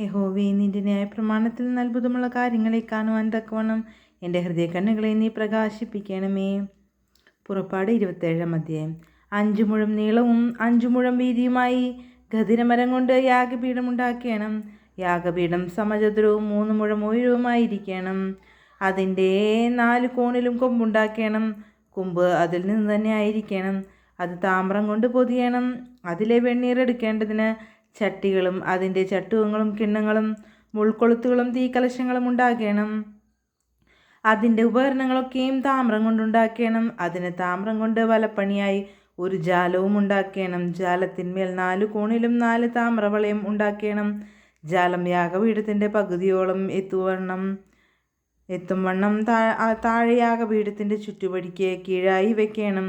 യഹോവേ നിന്റെ ന്യായപ്രമാണത്തിൽ നിന്ന് അത്ഭുതമുള്ള കാര്യങ്ങളെ കാണുവാൻ തക്കവണ്ണം എന്റെ ഹൃദയകണ്ണുകളെ നീ പ്രകാശിപ്പിക്കണമേ. പുറപ്പാട് ഇരുപത്തേഴാം അധ്യായം. അഞ്ചു മുഴം നീളവും അഞ്ചു മുഴം വീതിയുമായി ഗതിരമരം കൊണ്ട് യാഗപീഠം ഉണ്ടാക്കണം യാഗപീഠം സമചതുരവും മൂന്ന് മുഴം ഉയരവുമായിരിക്കണം. അതിന്റെ നാല് കോണിലും കൊമ്പുണ്ടാക്കണം കൊമ്പ് അതിൽ നിന്ന് തന്നെ ആയിരിക്കണം. അത് താമ്രം കൊണ്ട് പൊതിയണം. അതിലെ വെണ്ണീർ എടുക്കേണ്ടതിന് ചട്ടികളും അതിന്റെ ചട്ടുകങ്ങളും കിണ്ണങ്ങളും മുൾക്കൊളുത്തുകളും തീക്കലശങ്ങളും ഉണ്ടാക്കണം അതിന്റെ ഉപകരണങ്ങളൊക്കെയും താമ്രം കൊണ്ടുണ്ടാക്കണം. അതിന് താമ്രം കൊണ്ട് വലപ്പണിയായി ഒരു ജാലവും ഉണ്ടാക്കണം. ജാലത്തിന്മേൽ നാല് കോണിലും നാല് താമ്രവളയം ഉണ്ടാക്കണം. ജാലം യാഗപീഠത്തിന്റെ പകുതിയോളം എത്തുവണ്ണം. എത്തും വണ്ണം താഴെ യാഗപീഠത്തിന്റെ ചുറ്റുപടിക്ക് കീഴായി വെക്കണം.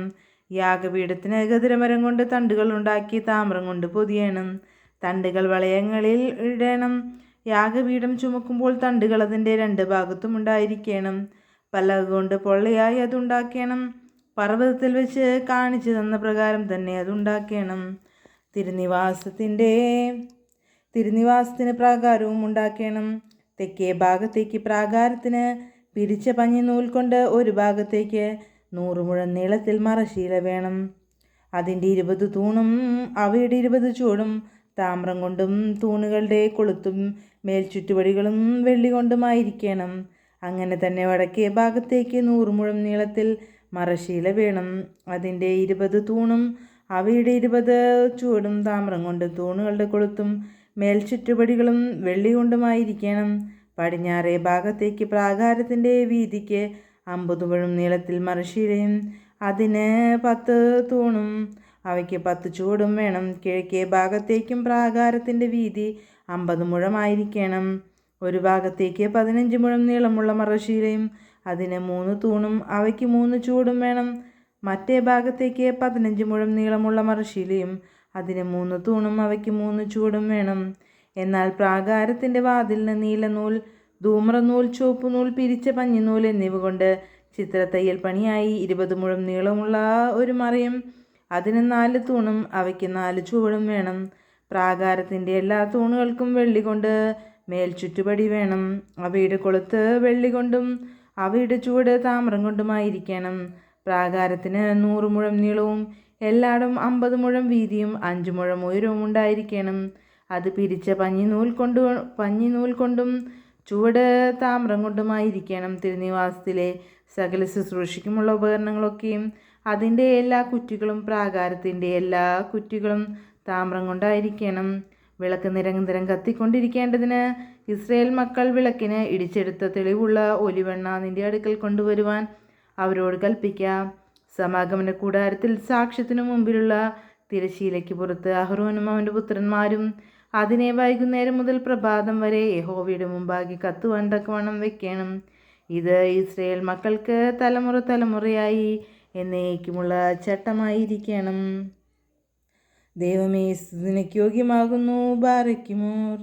യാഗപീഠത്തിന് ഗതിരമരം കൊണ്ട് തണ്ടുകൾ ഉണ്ടാക്കി താമ്രം കൊണ്ട് പൊതിയണം. തണ്ടുകൾ വളയങ്ങളിൽ ഇടണം. യാഗപീഠം ചുമക്കുമ്പോൾ തണ്ടുകൾ അതിന്റെ രണ്ട് ഭാഗത്തും ഉണ്ടായിരിക്കണം. പലക കൊണ്ട് പൊള്ളയായി അതുണ്ടാക്കണം പർവതത്തിൽ വെച്ച് കാണിച്ചു തന്ന പ്രകാരം തന്നെ അതുണ്ടാക്കണം തിരുനിവാസത്തിന്റെ തിരുനിവാസത്തിന് പ്രാകാരവും ഉണ്ടാക്കണം. തെക്കേ ഭാഗത്തേക്ക് പ്രാകാരത്തിന് പിരിച്ച പഞ്ഞി നൂൽ കൊണ്ട് ഒരു ഭാഗത്തേക്ക് നൂറ് മുഴം നീളത്തിൽ മറശീല വേണം. അതിന്റെ ഇരുപത് തൂണും അവയുടെ ഇരുപത് ചൂടും താമ്രം കൊണ്ടും തൂണുകളുടെ കൊളുത്തും മേൽചുറ്റുപടികളും വെള്ളി കൊണ്ടുമായിരിക്കണം. അങ്ങനെ തന്നെ വടക്കേ ഭാഗത്തേക്ക് നൂറുമുഴം നീളത്തിൽ മറശീല വേണം. അതിന്റെ ഇരുപത് തൂണും അവയുടെ ഇരുപത് ചുവടും താമ്രം കൊണ്ടും തൂണുകളുടെ കൊളുത്തും മേൽചുറ്റുപടികളും വെള്ളി കൊണ്ടുമായിരിക്കണം. പടിഞ്ഞാറേ ഭാഗത്തേക്ക് പ്രാകാരത്തിന്റെ വീതിക്ക് അമ്പത് മുഴം നീളത്തിൽ മറശീലയും അതിന് പത്ത് തൂണും അവയ്ക്ക് പത്ത് ചുവടും വേണം. കിഴക്കേ ഭാഗത്തേക്കും പ്രാകാരത്തിന്റെ വീതി അമ്പത് മുഴമായിരിക്കണം. ഒരു ഭാഗത്തേക്ക് പതിനഞ്ച് മുഴം നീളമുള്ള മറശീലയും അതിന് മൂന്ന് തൂണും അവയ്ക്ക് മൂന്ന് ചൂടും വേണം. മറ്റേ ഭാഗത്തേക്ക് പതിനഞ്ച് മുഴം നീളമുള്ള മറശീലയും അതിന് മൂന്ന് തൂണും അവയ്ക്ക് മൂന്ന് ചൂടും വേണം. എന്നാൽ പ്രാകാരത്തിന്റെ വാതിലിന് നീലനൂൽ ധൂമ്രനൂൽ ചുവപ്പുനൂൽ പിരിച്ച പഞ്ഞിനൂൽ എന്നിവ കൊണ്ട് ചിത്രത്തയ്യൽ പണിയായി. ഇരുപത് മുഴം നീളമുള്ള ഒരു മറയും അതിന് നാല് തൂണും അവയ്ക്ക് നാല് ചുവടും വേണം. പ്രാകാരത്തിന്റെ എല്ലാ തൂണുകൾക്കും വെള്ളി കൊണ്ട് മേൽചുറ്റുപടി വേണം. അവയുടെ കൊളുത്ത് വെള്ളി കൊണ്ടും അവയുടെ ചുവട് താമ്രം കൊണ്ടുമായിരിക്കണം. പ്രാകാരത്തിന് നൂറ് മുഴം നീളവും എല്ലായിടും അമ്പത് മുഴം വീതിയും അഞ്ച് മുഴം ഉയരവും ഉണ്ടായിരിക്കണം. അത് പിരിച്ച പഞ്ഞി നൂൽ കൊണ്ട് പഞ്ഞി നൂൽ കൊണ്ടും ചുവട് താമ്രം കൊണ്ടുമായിരിക്കണം. തിരുനിവാസത്തിലെ സകല ശുശ്രൂഷയ്ക്കുമുള്ള ഉപകരണങ്ങളൊക്കെയും അതിന്റെ എല്ലാ കുറ്റികളും പ്രാകാരത്തിന്റെ എല്ലാ കുറ്റികളും താമ്രം കൊണ്ടായിരിക്കണം. വിളക്ക് നിരന്തരം കത്തിക്കൊണ്ടിരിക്കേണ്ടതിന് ഇസ്രയേൽ മക്കൾ വിളക്കിന് ഇടിച്ചെടുത്ത തെളിവുള്ള ഒലിവെണ്ണ നിന്റെ അടുക്കൽ കൊണ്ടുവരുവാൻ അവരോട് കൽപ്പിക്കാം. സമാഗമന കൂടാരത്തിൽ സാക്ഷ്യത്തിനു മുമ്പിലുള്ള തിരശീലയ്ക്ക് പുറത്ത് അഹ്റോനും അവന്റെ പുത്രന്മാരും അതിനെ വൈകുന്നേരം മുതൽ പ്രഭാതം വരെ യഹോവയുടെ മുമ്പാകെ കത്തുവാൻ തക്കവണ്ണം വെക്കണം. ഇത് ഇസ്രയേൽ മക്കൾക്ക് തലമുറ തലമുറയായി എന്നേക്കുമുള്ള ചട്ടമായിരിക്കണം. ദൈവമേ സ്തുതിനയ്ക്ക് യോഗ്യമാകുന്നു. ബാറയ്ക്കുമോർ